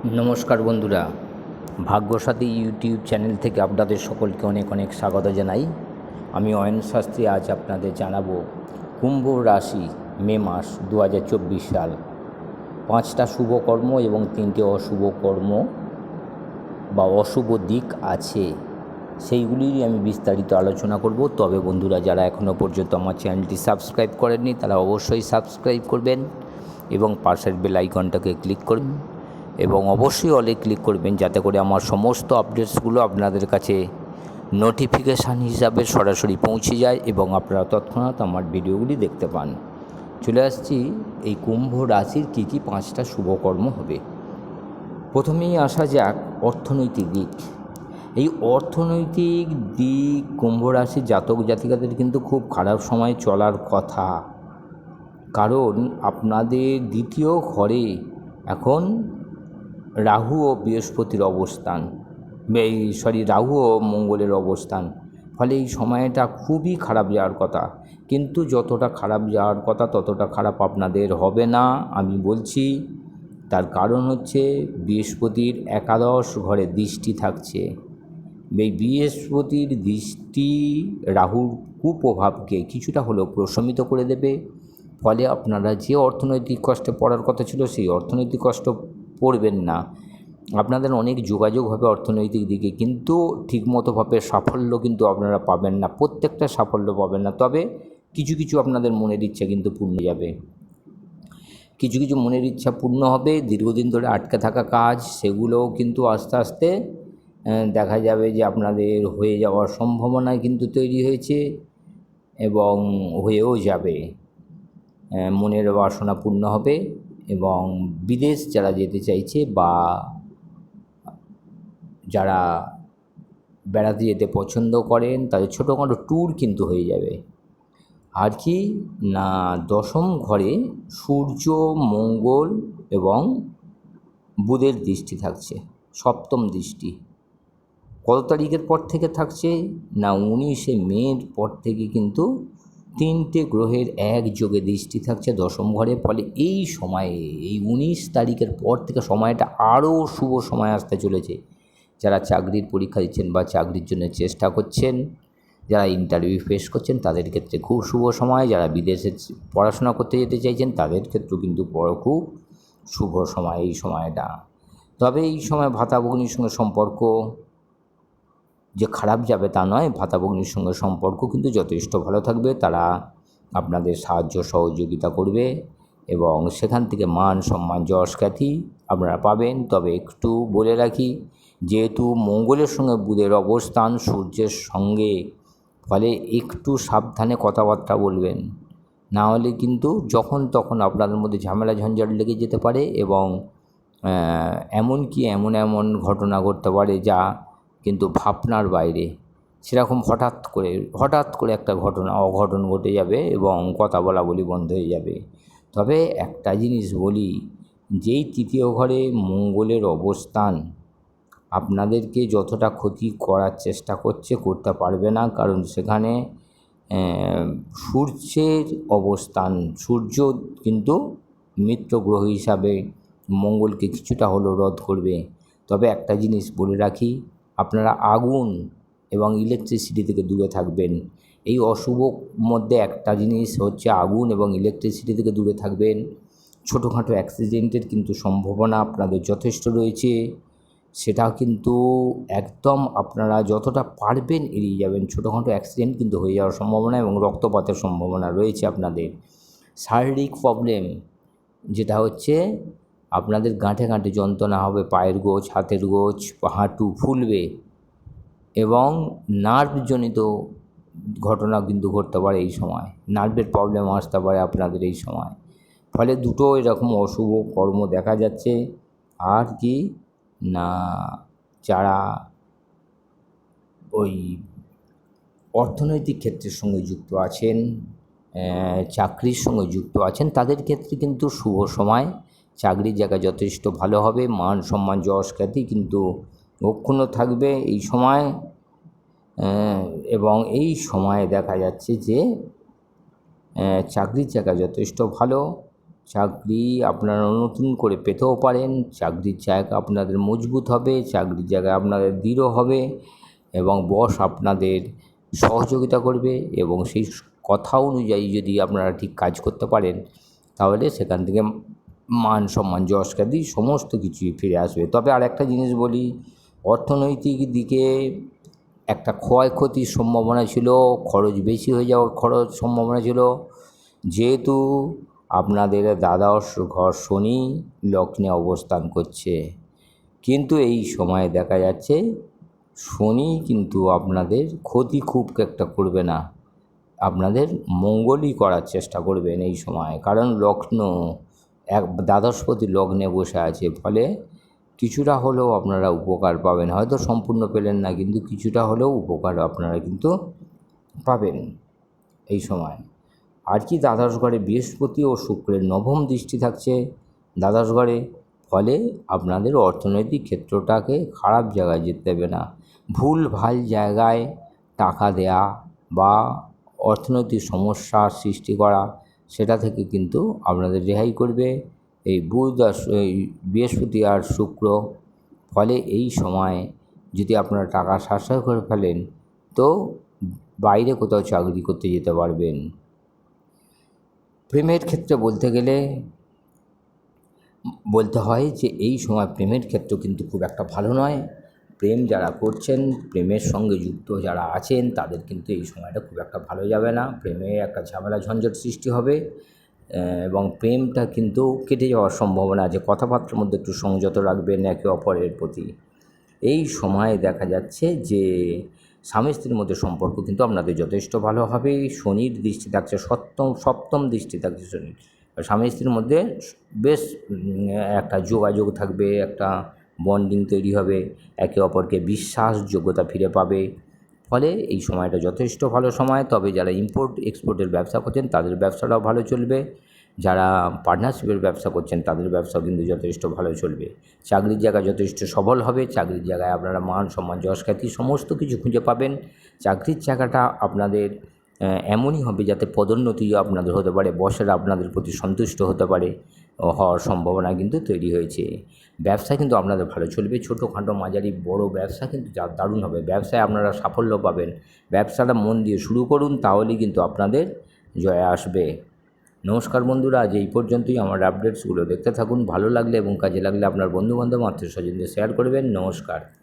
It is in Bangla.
নমস্কার বন্ধুরা, ভাগ্যসাথী ইউটিউব চ্যানেল থেকে আপনাদের সকলকে অনেক অনেক স্বাগত জানাই। আমি অয়ন শাস্ত্রী, আজ আপনাদের জানাব কুম্ভ রাশি, মে মাস দু হাজার চব্বিশ সাল। পাঁচটা শুভ কর্ম এবং তিনটে অশুভ কর্ম বা অশুভ দিক আছে, সেইগুলিরই আমি বিস্তারিত আলোচনা করব। তবে বন্ধুরা, যারা এখনও পর্যন্ত আমার চ্যানেলটি সাবস্ক্রাইব করেননি, তারা অবশ্যই সাবস্ক্রাইব করবেন এবং পাশের বেল আইকনটাকে ক্লিক করবেন। এবং অবশ্যই অলে ক্লিক করবেন যাতে করে আমার সমস্ত আপডেটসগুলো আপনাদের কাছে নোটিফিকেশান হিসাবে সরাসরি পৌঁছে যায় এবং আপনারা তৎক্ষণাৎ আমার ভিডিওগুলি দেখতে পান। চলে আসছি, এই কুম্ভ রাশির কী কী পাঁচটা শুভকর্ম হবে? প্রথমেই আসা যাক অর্থনৈতিক দিক। এই অর্থনৈতিক দিক কুম্ভ রাশির জাতক জাতিকাদের কিন্তু খুব খারাপ সময় চলার কথা। কারণ আপনাদের দ্বিতীয় ঘরে এখন রাহু ও বৃহস্পতির অবস্থান এই সরি রাহু ও মঙ্গলের অবস্থান। ফলে এই সময়টা খুবই খারাপ যাওয়ার কথা। কিন্তু যতটা খারাপ যাওয়ার কথা, ততটা খারাপ আপনাদের হবে না, আমি বলছি। তার কারণ হচ্ছে বৃহস্পতির একাদশ ঘরে দৃষ্টি থাকছে। এই বৃহস্পতির দৃষ্টি রাহুর কুপ্রভাবকে কিছুটা হলেও প্রশমিত করে দেবে। ফলে আপনারা যে অর্থনৈতিক কষ্টে পড়ার কথা ছিল, সেই অর্থনৈতিক কষ্ট পড়বেন না। আপনাদের অনেক যোগাযোগ হবে অর্থনৈতিক দিকে, কিন্তু ঠিকমতোভাবে সাফল্য কিন্তু আপনারা পাবেন না। প্রত্যেকটা সাফল্য পাবেন না। তবে কিছু কিছু আপনাদের মনের ইচ্ছা কিন্তু পূর্ণ যাবে। কিছু কিছু মনের ইচ্ছা পূর্ণ হবে। দীর্ঘদিন ধরে আটকে থাকা কাজ, সেগুলোও কিন্তু আস্তে আস্তে দেখা যাবে যে আপনাদের হয়ে যাওয়ার সম্ভাবনা কিন্তু তৈরি হয়েছে এবং হয়েও যাবে। মনের বাসনা পূর্ণ হবে। এবং বিদেশ যারা যেতে চাইছে বা যারা বেড়াতে যেতে পছন্দ করেন, তাদের ছোটোখাটো ট্যুর কিন্তু হয়ে যাবে। আর কি, না, দশম ঘরে সূর্য, মঙ্গল এবং বুধের দৃষ্টি থাকছে, সপ্তম দৃষ্টি। কত তারিখের পর থেকে থাকছে? না, উনিশে মের পর থেকে কিন্তু তিনটে গ্রহের একযোগে দৃষ্টি থাকছে দশম ঘরে, ফলে এই সময়ে, এই উনিশ তারিখের পর থেকে সময়টা আরও শুভ সময় আসতে চলেছে। যারা চাকরির পরীক্ষা দিচ্ছেন বা চাকরির জন্য চেষ্টা করছেন, যারা ইন্টারভিউ ফেস করছেন, তাদের ক্ষেত্রে খুব শুভ সময়। যারা বিদেশে পড়াশোনা করতে যেতে চাইছেন, তাদের ক্ষেত্রেও কিন্তু বড় খুব শুভ সময় এই সময়টা। তবে এই সময় ভাতা ভগ্নির সঙ্গে সম্পর্ক যে খারাপ যাবে তা নয় ভাতা ভগ্নির সঙ্গে সম্পর্ক কিন্তু যথেষ্ট ভালো থাকবে তারা আপনাদের সাহায্য সহযোগিতা করবে এবং সেখান থেকে মান সম্মান যশ খ্যাতি আপনারা পাবেন। তবে একটু বলে রাখি যেহেতু মঙ্গলের সঙ্গে বুধের অবস্থান সূর্যের সঙ্গে ফলে একটু সাবধানে কথাবার্তা বলবেন। না হলে কিন্তু যখন তখন আপনাদের মধ্যে ঝামেলা ঝঞ্ঝাট লেগে যেতে পারে এবং আহ, এমনকি এমন এমন ঘটনা ঘটতে পারে যা কিন্তু ভাবনার বাইরে। সেরকম হঠাৎ করে হঠাৎ করে একটা ঘটনা, অঘটন ঘটে যাবে এবং কথা বলা বলি বন্ধ হয়ে যাবে। তবে একটা জিনিস বলি, যেই তৃতীয় ঘরে মঙ্গলের অবস্থান, আপনাদেরকে যতটা ক্ষতি করার চেষ্টা করছে, করতে পারবে না। কারণ সেখানে সূর্যের অবস্থান, সূর্য কিন্তু মিত্র গ্রহ হিসাবে মঙ্গলকে কিছুটা হলেও রদ করবে। তবে একটা জিনিস বলে রাখি আপনারা আগুন এবং ইলেকট্রিসিটি থেকে দূরে থাকবেন। এই অশুভ মধ্যে একটা জিনিস হচ্ছে আগুন এবং ইলেকট্রিসিটি থেকে দূরে থাকবেন। ছোটোখাটো অ্যাক্সিডেন্টের কিন্তু সম্ভাবনা আপনাদের যথেষ্ট রয়েছে। সেটা কিন্তু একদম আপনারা যতটা পারবেন এড়িয়ে যাবেন। ছোটোখাটো অ্যাক্সিডেন্ট কিন্তু হয়ে যাওয়ার সম্ভাবনা এবং রক্তপাতের সম্ভাবনা রয়েছে আপনাদের। শারীরিক প্রবলেম যেটা হচ্ছে আপনাদের গাঁঠে গাঁঠে যন্ত্রণা হবে, পায়ের গোছ, হাতের গোছ, হাঁটু ফুলবে এবং নার্ভজনিত ঘটনা কিন্তু ঘটতে পারে এই সময়। নার্ভের প্রবলেম আসতে পারে আপনাদের এই সময়। ফলে দুটো এরকম অশুভ কর্ম দেখা যাচ্ছে। আর কি? না, যারা ওই অর্থনৈতিক ক্ষেত্রের সঙ্গে যুক্ত আছেন চাকরির সঙ্গে যুক্ত আছেন, তাদের ক্ষেত্রে কিন্তু শুভ সময়। চাকরির জায়গা যথেষ্ট ভালো হবে, মান, সম্মান, যশ, খ্যাতি, কিন্তু অক্ষুণ্ণ থাকবে এই সময়। এবং এই সময়ে দেখা যাচ্ছে যে চাকরির জায়গা যথেষ্ট ভালো। চাকরি আপনারা নতুন করে পেতেও পারেন, চাকরির জায়গা আপনাদের মজবুত হবে, চাকরির জায়গা আপনাদের দৃঢ় হবে এবং বস আপনাদের সহযোগিতা করবে এবং সেই কথা অনুযায়ী যদি আপনারা ঠিক কাজ করতে পারেন, তাহলে সেখান থেকে মান সম্মান, যশ খ্যাতি, সমস্ত কিছুই ফিরে আসবে। তবে আর একটা জিনিস বলি, অর্থনৈতিক দিকে একটা ক্ষয়ক্ষতির সম্ভাবনা ছিল, খরচ বেশি হয়ে যাওয়ার খরচ সম্ভাবনা ছিল। যেহেতু আপনাদের দ্বাদশ ঘর শনি লগ্নে অবস্থান করছে, কিন্তু এই সময়ে দেখা যাচ্ছে শনি কিন্তু আপনাদের ক্ষতি খুব একটা করবে না। আপনাদের মঙ্গলই করার চেষ্টা করবেন এই সময়, কারণ লগ্ন এক দ্বাদশপতি লগ্নে বসে আছে, ফলে কিছুটা হলেও আপনারা উপকার পাবেন। হয়তো সম্পূর্ণ পেলেন না, কিন্তু কিছুটা হলেও উপকার আপনারা কিন্তু পাবেন এই সময়। আর কি দ্বাদশ ঘরে বৃহস্পতি ও শুক্রের নবম দৃষ্টি থাকছে দ্বাদশ ঘরে ফলে আপনাদের অর্থনৈতিক ক্ষেত্রটাকে খারাপ জায়গায় যেতে দেবে না। ভুল, ভালো জায়গায় টাকা দেয়া বা অর্থনৈতিক সমস্যার সৃষ্টি করা সেটা থেকে কিন্তু আপনাদের রেহাই করবে। এই বুধ আর এই বৃহস্পতি আর শুক্র, ফলে এই সময় যদি আপনারা টাকা সাশ্রয় করে ফেলেন, তো বাইরে কোথাও চাকরি করতে যেতে পারবেন। প্রেমের ক্ষেত্রে বলতে গেলে, বলতে হয় যে এই সময় প্রেমের ক্ষেত্র কিন্তু খুব একটা ভালো নয়। প্রেম যারা করছেন, প্রেমের সঙ্গে যুক্ত যারা আছেন, তাদের কিন্তু এই সময়টা খুব একটা ভালো যাবে না। প্রেমে একটা ঝামেলা, ঝঞ্ঝট সৃষ্টি হবে এবং প্রেমটা কিন্তু কেটে যাওয়ার সম্ভাবনা আছে। কথাবার্তার মধ্যে একটু সংযত রাখবেন একে অপরের প্রতি। এই সময়ে দেখা যাচ্ছে যে, স্বামী স্ত্রীর মধ্যে সম্পর্ক কিন্তু আপনাদের যথেষ্ট ভালো হবে। শনির দৃষ্টি থাকছে সপ্তম সপ্তম দৃষ্টি থাকছে শনির। স্বামী স্ত্রীর মধ্যে বেশ একটা যোগাযোগ থাকবে, একটা বন্ডিং তৈরি হবে, একে অপরকে বিশ্বাসযোগ্যতা ফিরে পাবে। ফলে এই সময়টা যথেষ্ট ভালো সময়। তবে যারা ইম্পোর্ট এক্সপোর্টের ব্যবসা করছেন, তাদের ব্যবসাটাও ভালো চলবে। যারা পার্টনারশিপের ব্যবসা করছেন, তাদের ব্যবসাও কিন্তু যথেষ্ট ভালো চলবে। চাকরির জায়গা যথেষ্ট সবল হবে। চাকরির জায়গায় আপনারা মান সম্মান, যশ খ্যাতি সমস্ত কিছু খুঁজে পাবেন। চাকরির জায়গাটা আপনাদের এমনই হবে যাতে পদোন্নতিও আপনাদের হতে পারে, বসেরা আপনাদের প্রতি সন্তুষ্ট হতে পারে। হওয়ার সম্ভাবনা কিন্তু তৈরি হয়েছে। ব্যবসা কিন্তু আপনাদের ভালো চলবে। ছোটোখাটো মাঝারি বড় ব্যবসা কিন্তু দারুণ হবে। ব্যবসায় আপনারা সাফল্য পাবেন। ব্যবসাটা মন দিয়ে শুরু করুন, তাহলেই কিন্তু আপনাদের জয় আসবে। নমস্কার বন্ধুরা, আজ এই পর্যন্তই। আমার আপডেটসগুলো দেখতে থাকুন। ভালো লাগলে এবং কাজে লাগলে আপনার বন্ধুবান্ধব আত্মীয় স্বজনদের শেয়ার করবেন। নমস্কার।